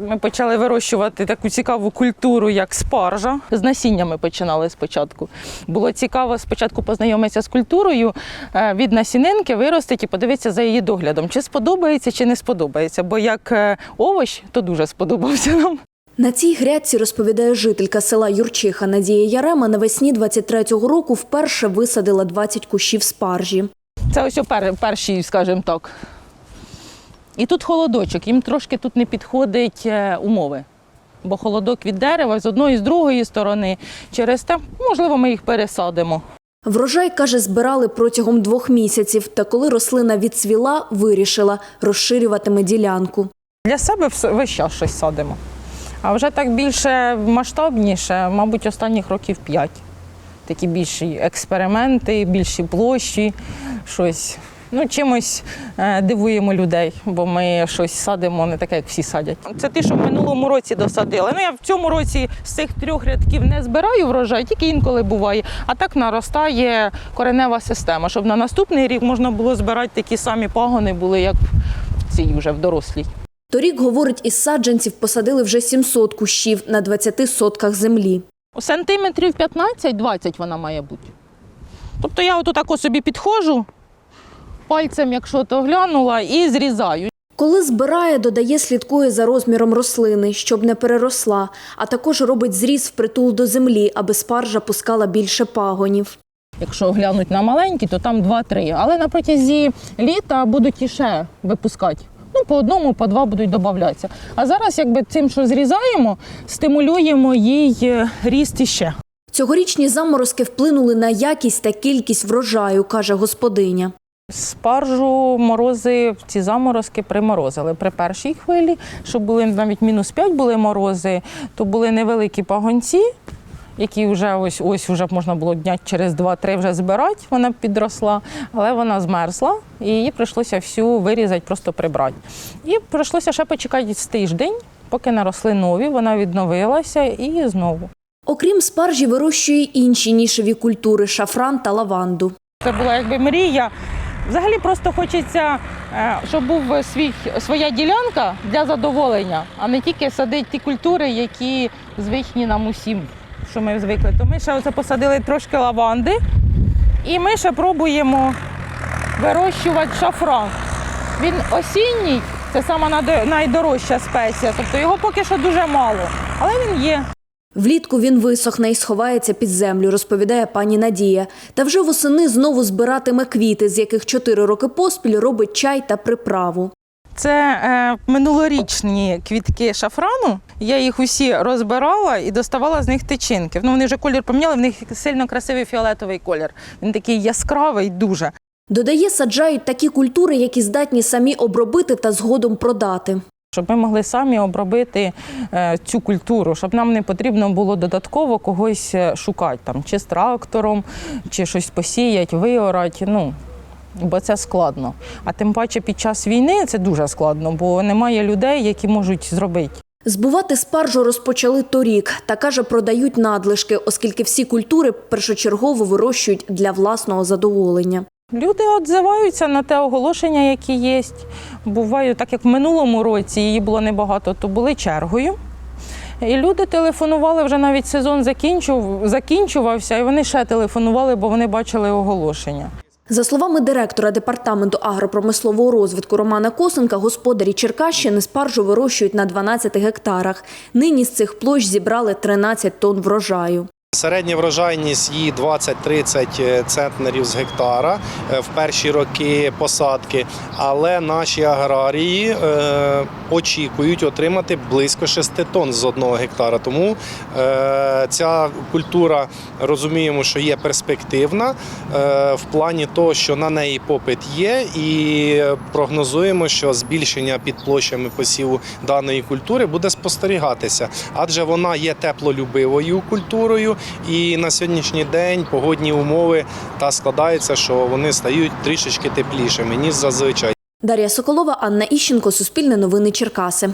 Ми почали вирощувати таку цікаву культуру, як спаржа. З насіннями починали спочатку. Було цікаво спочатку познайомитися з культурою, е, від насінинки виростити і подивитися за її доглядом, чи сподобається, чи не сподобається. Бо як е, овощ, то дуже сподобався нам. На цій грядці, розповідає жителька села Юрчиха Надія Ярема, навесні 23-го року вперше висадила 20 кущів спаржі. Це ось пер, перші, скажімо так. І тут холодочок, їм трошки тут не підходить е, умови. Бо холодок від дерева з одної і з другої сторони. Через те, можливо, ми їх пересадимо. Врожай, каже, збирали протягом двох місяців, та коли рослина відцвіла, вирішила розширюватиме ділянку. Для себе весь час щось садимо. А вже так більше масштабніше, мабуть, останніх років п'ять. Такі більші експерименти, більші площі, щось. Ну, чимось е, дивуємо людей, бо ми щось садимо не таке, як всі садять. Це ті, що в минулому році досадили. Ну, я в цьому році з цих трьох рядків не збираю врожай, тільки інколи буває. А так наростає коренева система, щоб на наступний рік можна було збирати такі самі пагони були, як в цій вже в дорослій. Торік, говорить, із саджанців посадили вже 700 кущів на 20 сотках землі. Сантиметрів 15-20 вона має бути. Тобто я от тако собі підходжу, пальцем, якщо то глянула, і зрізаю. Коли збирає, додає, слідкує за розміром рослини, щоб не переросла, а також робить зріз впритул до землі, аби спаржа пускала більше пагонів. Якщо глянуть на маленькі, то там 2-3. Але на протязі літа будуть іще випускати. Ну, по одному, по два будуть додатися. А зараз, якби цим, що зрізаємо, стимулюємо їй е, ріст іще. Цьогорічні заморозки вплинули на якість та кількість врожаю, каже господиня. Спаржу морози, ці заморозки приморозили при першій хвилі, що були навіть мінус 5 були морози, то були невеликі пагонці, які вже ось ось вже можна було дня через 2-3 вже збирати. Вона підросла, але вона змерзла і її прийшлося всю вирізати, просто прибрати. І прийшлося ще почекати з тиждень, поки наросли нові, вона відновилася і знову. Окрім спаржі, вирощує інші нішеві культури шафран та лаванду. Це була якби мрія. Взагалі просто хочеться, е, щоб був свій, своя ділянка для задоволення, а не тільки садити ті культури, які звичні нам усім, що ми звикли. То ми ще оце посадили трошки лаванди, і ми ще пробуємо вирощувати шафран. Він осінній, це сама найдорожча спеція, тобто його поки що дуже мало, але він є. Влітку він висохне і сховається під землю, розповідає пані Надія. Та вже восени знову збиратиме квіти, з яких чотири роки поспіль робить чай та приправу. Це е, минулорічні квітки шафрану. Я їх усі розбирала і доставала з них тичинки. Ну, вони вже колір поміняли, в них сильно красивий фіолетовий колір. Він такий яскравий дуже. Додає, саджають такі культури, які здатні самі обробити та згодом продати. Щоб ми могли самі обробити е, цю культуру, щоб нам не потрібно було додатково когось е, шукати, там, чи з трактором, чи щось посіяти, виорати. Ну, бо це складно. А тим паче під час війни це дуже складно, бо немає людей, які можуть зробити. Збувати спаржу розпочали торік та каже, продають надлишки, оскільки всі культури першочергово вирощують для власного задоволення. Люди відзиваються на те оголошення, які є. Буває, так як в минулому році її було небагато, то були чергою. І люди телефонували, вже навіть сезон закінчув, закінчувався, і вони ще телефонували, бо вони бачили оголошення. За словами директора департаменту агропромислового розвитку Романа Косенка, господарі Черкащини спаржу вирощують на 12 гектарах. Нині з цих площ зібрали 13 тонн врожаю. Середня врожайність її 20-30 центнерів з гектара е, в перші роки посадки, але наші аграрії е, очікують отримати близько 6 тонн з одного гектара. Тому е, ця культура розуміємо, що є перспективна е, в плані того, що на неї попит є, і прогнозуємо, що збільшення під площами посіву даної культури буде спостерігатися, адже вона є теплолюбивою культурою, і на сьогоднішній день погодні умови та складаються, що вони стають трішечки теплішими ніж зазвичай. Дар'я Соколова, Анна Іщенко, Суспільне новини Черкаси.